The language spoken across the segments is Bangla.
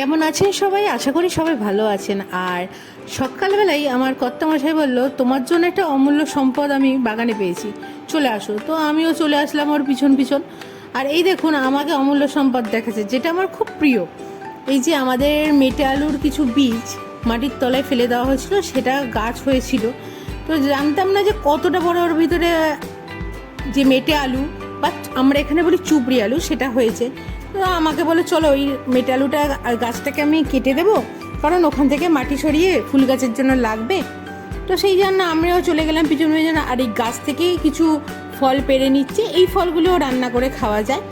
কেমন আছেন সবাই? আশা করি সবাই ভালো আছেন। আর সকালবেলায় আমার কর্তামশাই বলল, তোমার জন্য একটা অমূল্য সম্পদ আমি বাগানে পেয়েছি। চলে আসো। তো আমিও চলে আসলাম ওর পিছন পিছন। আর এই দেখুন, আমাকে অমূল্য সম্পদ দেখাচ্ছে, যেটা আমার খুব প্রিয়। এই যে আমাদের মেটে আলুর কিছু বীজ মাটির তলায় ফেলে দেওয়া হয়েছিল, সেটা গাছ হয়েছিল। তো জানতাম না যে কতটা বড় ওর ভিতরে যে মেটে আলু বা আমরা এখানে বলি চুবড়ি আলু, সেটা হয়েছে। আমাকে বলে, চলো ওই মেটালুটা আর গাছটাকে আমি কেটে দেবো। কারণ ওখান থেকে মাটি সরিয়ে ফুল গাছের জন্য লাগবে। তো সেই জন্য আমরাও চলে গেলাম পিছন পিছন আর এই গাছ থেকেই কিছু ফল পেরে নিচ্ছে। এই ফলগুলোও রান্না করে খাওয়া যায়।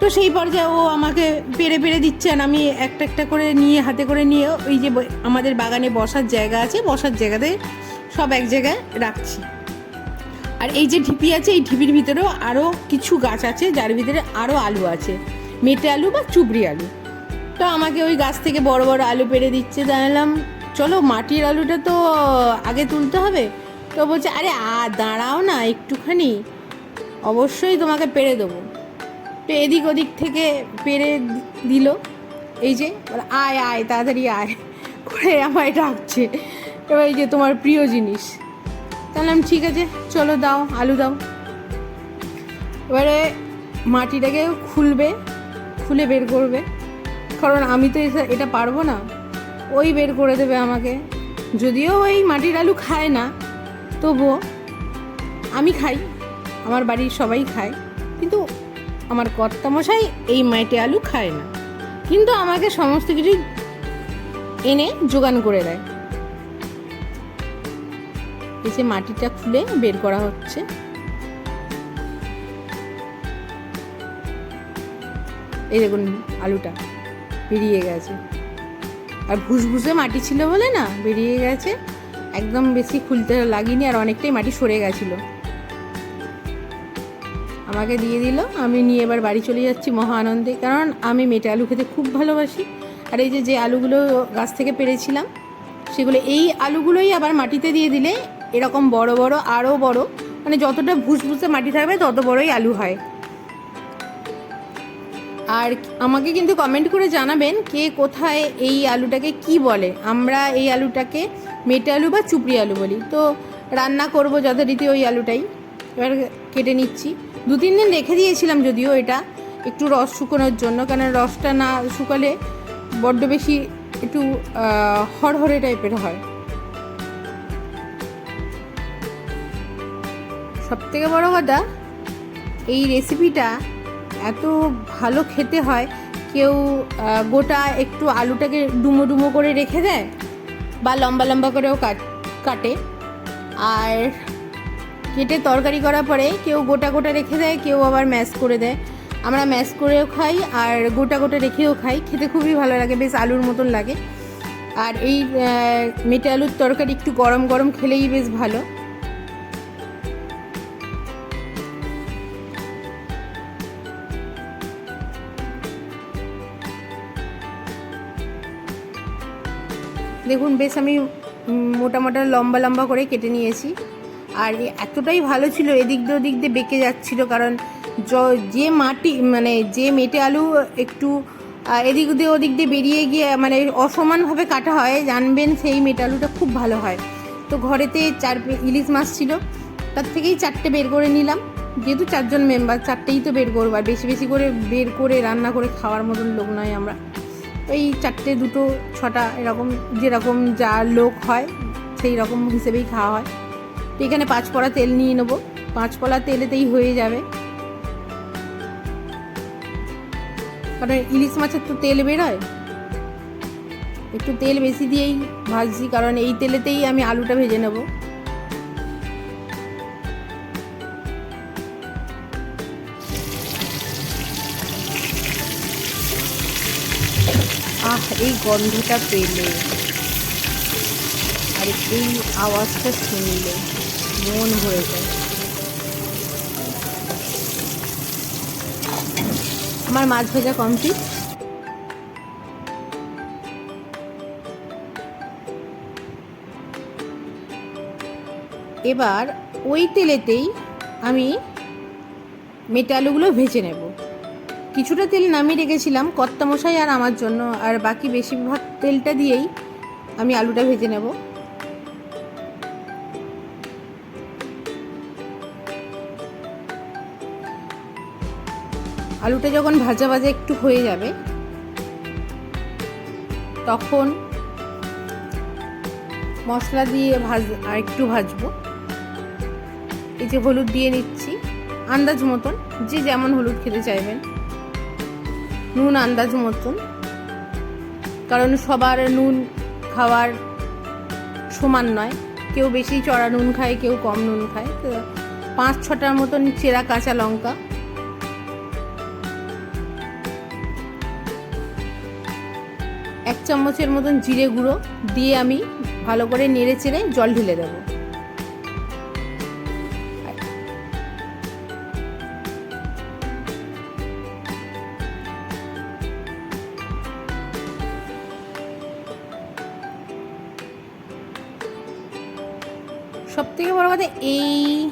তো সেই পর্যায়ে ও আমাকে পেরে পেরে দিচ্ছে আর আমি একটা একটা করে নিয়ে, হাতে করে নিয়ে ওই যে আমাদের বাগানে বসার জায়গা আছে, বসার জায়গাতে সব এক জায়গায় রাখছি। আর এই যে ঢিপি আছে, এই ঢিপির ভিতরেও আরও কিছু গাছ আছে, যার ভিতরে আরও আলু আছে। মেটে আলু বা চুবড়ি আলু? তো আমাকে ওই গাছ থেকে বড় বড় আলু পেড়ে দিচ্ছে, জানালাম, চলো মাটির আলুটা তো আগে তুলতে হবে। তো বলছে, আরে, আ, দাঁড়াও না একটুখানি, অবশ্যই তোমাকে পেড়ে দেবো। তো এদিক ওদিক থেকে পেরে দিল, এই যে আয় আয়, তাড়াতাড়ি আয়। করে আমায় ডাকছে এবার এই যে তোমার প্রিয় জিনিস। তাহলে ঠিক আছে, চলো দাও, আলু দাও। এবারে মাটিটাকে খুলবে খুলে বের করবে। কারণ আমি তো এটা পারব না। ওই বের করে দেবে আমাকে। যদিও ওই মাটির আলু খায় না, তবুও আমি খাই। আমার বাড়ির সবাই খায়। কিন্তু আমার কর্তামশাই এই মাটি আলু খায় না। কিন্তু আমাকে সমস্ত কিছু এনে যোগান করে দেয়। এই যে মাটিটা খুলে বের করা হচ্ছে। এই দেখুন আলুটা বেরিয়ে গেছে। আর ভুসভুসে মাটি ছিল বলে না, বেরিয়ে গেছে। একদম বেশি খুলতে লাগিনি আর অনেকটাই মাটি সরে গেছিল। আমাকে দিয়ে দিল, আমি নিয়ে এবার বাড়ি চলে যাচ্ছি মহা আনন্দে কারণ আমি মেটে আলু খেতে খুব ভালোবাসি। আর এই যে যে আলুগুলো গাছ থেকে পেরেছিলাম, সেগুলো এই আলুগুলোই আবার মাটিতে দিয়ে দিলে এরকম বড় বড়, আরও বড় মানে যতটা ভুসভুসে মাটি থাকবে তত বড়ই আলু হয়। আর আমাকে কিন্তু কমেন্ট করে জানাবেন কে কোথায় এই আলুটাকে কি বলে। আমরা এই আলুটাকে মেটে আলু বা চুপড়ি আলু বলি। তো রান্না করব যথারীতি ওই আলুটাই। এবার কেটে নিচ্ছি। দু, তিন দিন রেখে দিয়েছিলাম যদিও এটা একটু রস শুকোনোর জন্য কারণ রসটা না শুকালে বড্ড বেশি একটু হরহরে টাইপের হয়। সব থেকে বড় কথা, এই রেসিপিটা এত ভালো খেতে হয়, কেউ গোটা একটু আলুটাকে ডুমো ডুমো করে রেখে দেয় বা লম্বা লম্বা করেও কাট। আর কেটে তরকারি করার পরে কেউ গোটা গোটা রেখে দেয়, কেউ আবার ম্যাশ করে দেয়। আমরা ম্যাশ করেও খাই আর গোটা গোটা রেখেও খাই, খেতে খুবই ভালো লাগে, বেশ আলুর মতন লাগে। আর এই মেটে আলুর তরকারি একটু গরম গরম খেলেই বেশ ভালো। দেখুন, বেশ আমি মোটা মোটা, লম্বা লম্বা করে কেটে নিয়েছি। আর এতটাই ভালো ছিল, এদিক দিয়ে ওদিক দিয়ে বেঁকে যাচ্ছিল, কারণ যে মাটি মানে যে মেটে আলু একটু এদিক দিয়ে ওদিক দিয়ে বেরিয়ে গিয়ে মানে অসমানভাবে কাটা হয়, জানবেন সেই মেটে আলুটা খুব ভালো হয়। তো ঘরেতে চার ইলিশ মাছ ছিল, তার থেকেই চারটে বের করে নিলাম। যেহেতু চারজন মেম্বার, চারটেই তো বের করব, আর বেশি বেশি করে বের করে রান্না করে খাওয়ার মতন লোক নয় আমরা। ওই চারটে, দুটো, ছটা এরকম, যেরকম যা লোক হয়, সেই রকম হিসেবেই খাওয়া হয়। তো এখানে পাঁচ পড়া তেল নিয়ে নেব। পাঁচ পড়া তেলেতেই হয়ে যাবে। কারণ ইলিশ মাছের তো তেল বেরোয়। একটু তেল বেশি দিয়েই ভাজছি, কারণ এই তেলেতেই আমি আলুটা ভেজে নেব। এই গন্ধটা পেলে। আর এই আওয়াজটা শুনলে মন ভরে যায়। আমার মাছ ভাজা কমপ্লিট এবার ওই তেলেতেই আমি মেটে আলুগুলো ভেজে নেব। কিছুটা তেল নামিয়ে রেখেছিলাম কত্তা মশাই আর আমার জন্য। আর বাকি বেশিরভাগ তেলটা দিয়েই আমি আলুটা ভেজে নেব। আলুটা যখন ভাজা ভাজা একটু হয়ে যাবে, তখন মশলা দিয়ে ভাজ, আর একটু ভাজবো। এই যে হলুদ দিয়ে নিচ্ছি, আন্দাজ মতন, যে যেমন হলুদ খেতে চাইবেন। নুন আন্দাজ মতন। কারণ সবার নুন খাওয়ার সমান নয়। কেউ বেশি চড়া নুন খায়, কেউ কম নুন খায়। তো পাঁচ ছটার মতন চেরা কাঁচা লঙ্কা। এক চামচের মতন জিরে গুঁড়ো দিয়ে আমি ভালো করে নেড়ে চেড়ে জল ঢেলে দেবো। সব থেকে বড় কথা এই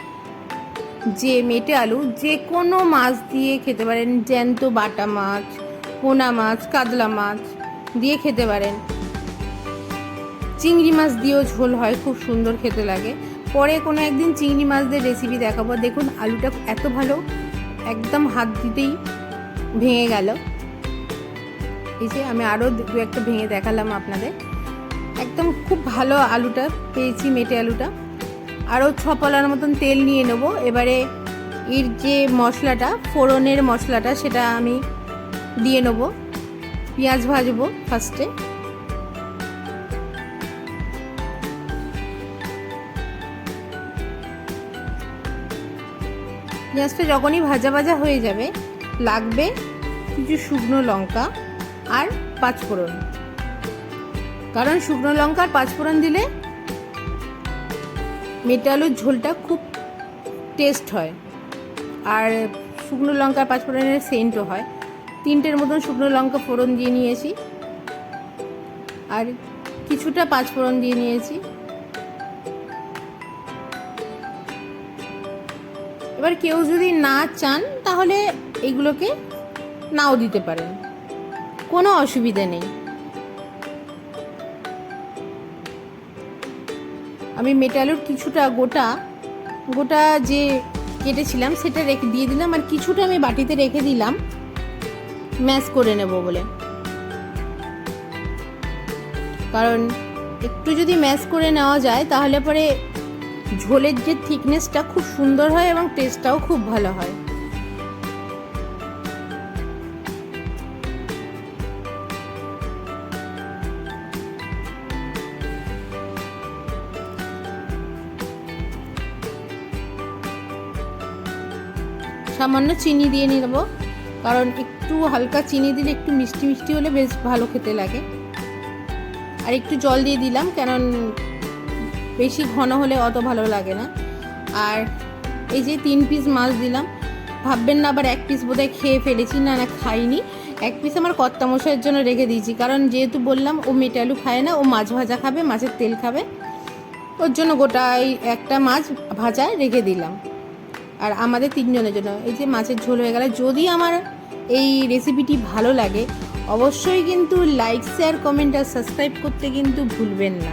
যে মেটে আলু, যে কোনো মাছ দিয়ে খেতে পারেন, জ্যান্ত বাটা মাছ, পোনা মাছ, কাতলা মাছ দিয়ে খেতে পারেন। চিংড়ি মাছ দিয়েও ঝোল হয়, খুব সুন্দর খেতে লাগে। পরে কোনো একদিন চিংড়ি মাছ দিয়ে রেসিপি দেখাবো। দেখুন, আলুটা এত ভালো, একদম হাত দিতেই ভেঙে গেল। এই যে আমি আরও দু একটা ভেঙে দেখালাম আপনাদের। একদম খুব ভালো আলুটা, পেয়েছি মেটে আলুটা। আরও ছ পলার মতন তেল নিয়ে নেব। এবারে এর যে মশলাটা, ফোড়নের মশলাটা, সেটা আমি দিয়ে নেব। পেঁয়াজ ভাজবো ফার্স্টে পেঁয়াজটা যখনই ভাজা ভাজা হয়ে যাবে, লাগবে কিছু শুকনো লঙ্কা আর পাঁচফোড়ন। কারণ শুকনো লঙ্কা আর পাঁচফোড়ন দিলে মেটে আলুর ঝোলটা খুব টেস্ট হয়। আর শুকনো লঙ্কা, পাঁচফোড়নের সেন্টও হয়। তিনটের মতন শুকনো লঙ্কা ফোড়ন দিয়ে নিয়েছি। আর কিছুটা পাঁচফোড়ন দিয়ে নিয়েছি। এবার কেউ যদি না চান, তাহলে এগুলোকে নাও দিতে পারেন। কোনো অসুবিধা নেই। আমি মেটালোর কিছুটা গোটা গোটা যে কেটেছিলাম সেটা রেখে দিয়ে দিলাম আর কিছুটা আমি বাটিতে রেখে দিলাম। ম্যাশ করে নেব বলে। কারণ একটু যদি ম্যাশ করে নেওয়া যায় তাহলে পরে ঝোলের যে থিকনেসটা খুব সুন্দর হয় এবং টেস্টটাও খুব ভালো হয়। সামান্য চিনি দিয়ে নিয়ে নেব। কারণ একটু হালকা চিনি দিলে একটু মিষ্টি মিষ্টি হলে বেশ ভালো খেতে লাগে। আর একটু জল দিয়ে দিলাম, কারণ বেশি ঘন হলে অত ভালো লাগে না। আর এই যে তিন পিস মাছ দিলাম, ভাববেন না আবার এক পিস বোধহয় খেয়ে ফেলেছি, না না, খাইনি। এক পিস আমার কর্তা মশাইয়ের জন্য রেখে দিয়েছি, কারণ যেহেতু বললাম ও মেটে আলু খায় না, ও মাছ ভাজা খাবে, মাছের তেল খাবে। ওর জন্য গোটাই একটা মাছ ভাজা রেখে দিলাম। আর আমাদের তিনজনের জন্য। এই যে মাছের ঝোল হয়ে গেলে, যদি আমার এই রেসিপিটি ভালো লাগে, অবশ্যই কিন্তু লাইক শেয়ার কমেন্ট আর সাবস্ক্রাইব করতে কিন্তু ভুলবেন না।